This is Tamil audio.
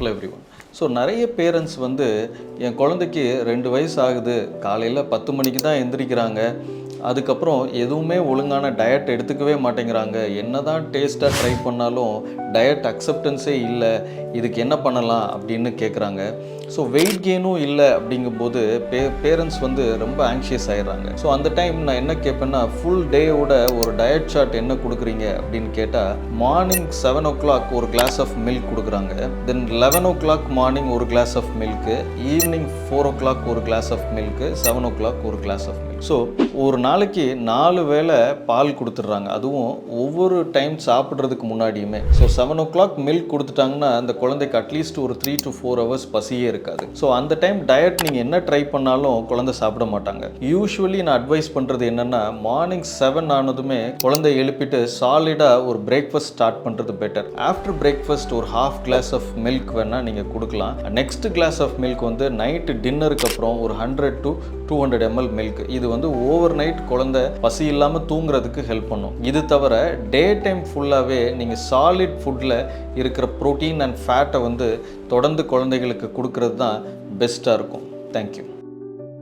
ஹலோ எவ்ரி ஒன் ஸோ நிறைய பேரண்ட்ஸ் வந்து என் குழந்தைக்கு ரெண்டு வயசு ஆகுது. காலையில் பத்து மணிக்கு தான் எந்திரிக்கிறாங்க. அதுக்கப்புறம் எதுவுமே ஒழுங்கான டயட் எடுத்துக்கவே மாட்டேங்கிறாங்க. என்ன தான் டேஸ்ட்டாக ட்ரை பண்ணாலும் டயட் அக்செப்டன்ஸே இல்லை. இதுக்கு என்ன பண்ணலாம் அப்படின்னு கேட்குறாங்க ஸோ வெயிட் கெயினும் இல்லை அப்படிங்கும்போது பே பேரண்ட்ஸ் வந்து ரொம்ப ஆங்ஷியஸ் ஆகிடுறாங்க ஸோ அந்த டைம் நான் என்ன கேட்பேன்னா ஃபுல் டேவோட ஒரு டயட் சார்ட் என்ன கொடுக்குறீங்க அப்படின்னு கேட்டால் மார்னிங் செவன் ஓ கிளாக் ஒரு கிளாஸ் ஆஃப் மில்க் கொடுக்குறாங்க. Then eleven o'clock morning ஒரு glass of milk evening four o'clock ஒரு glass of milk seven o'clock ஒரு கிளாஸ் ஆஃப் மில்க் ஸோ ஒரு நாளைக்கு நாலு வேளை பால் கொடுத்துட்றாங்க. அதுவும் ஒவ்வொரு டைம் சாப்பிட்றதுக்கு முன்னாடியுமே. So seven o'clock milk கொடுத்துட்டாங்கன்னா அந்த குழந்தைக்கு அட்லீஸ்ட் ஒரு த்ரீ டு ஃபோர் ஹவர்ஸ் பசியே இருக்காது. ஸோ அந்த டைம் டயட் நீங்கள் என்ன ட்ரை பண்ணாலும் குழந்தை சாப்பிட மாட்டாங்க. யூஸ்வலி நான் அட்வைஸ் பண்ணுறது என்னென்னா மார்னிங் செவன் ஆனதுமே குழந்தை எழுப்பிட்டு சாலிடாக ஒரு பிரேக்ஃபாஸ்ட் ஸ்டார்ட் பண்ணுறது பெட்டர் ஆஃப்டர் பிரேக்ஃபாஸ்ட் ஒரு ஹாஃப் கிளாஸ் ஆஃப் மில்க் வேணால் நீங்கள் கொடுக்கலாம். நெக்ஸ்ட் கிளாஸ் ஆஃப் மில்க் வந்து நைட்டு டின்னருக்கு அப்புறம் ஒரு hundred to two hundred ML milk இது வந்து ஓவர் நைட் நைட் குழந்தை பசி இல்லாமல் தூங்குறதுக்கு ஹெல்ப் பண்ணும். இது தவிர டே டைம் ஃபுல்லாகவே நீங்கள் சாலிட் ஃபுட்டில் இருக்கிற ப்ரோட்டீன் அண்ட் ஃபேட்டை வந்து தொடர்ந்து குழந்தைகளுக்கு கொடுக்கறது தான் பெஸ்ட்டாக இருக்கும் தேங்க்யூ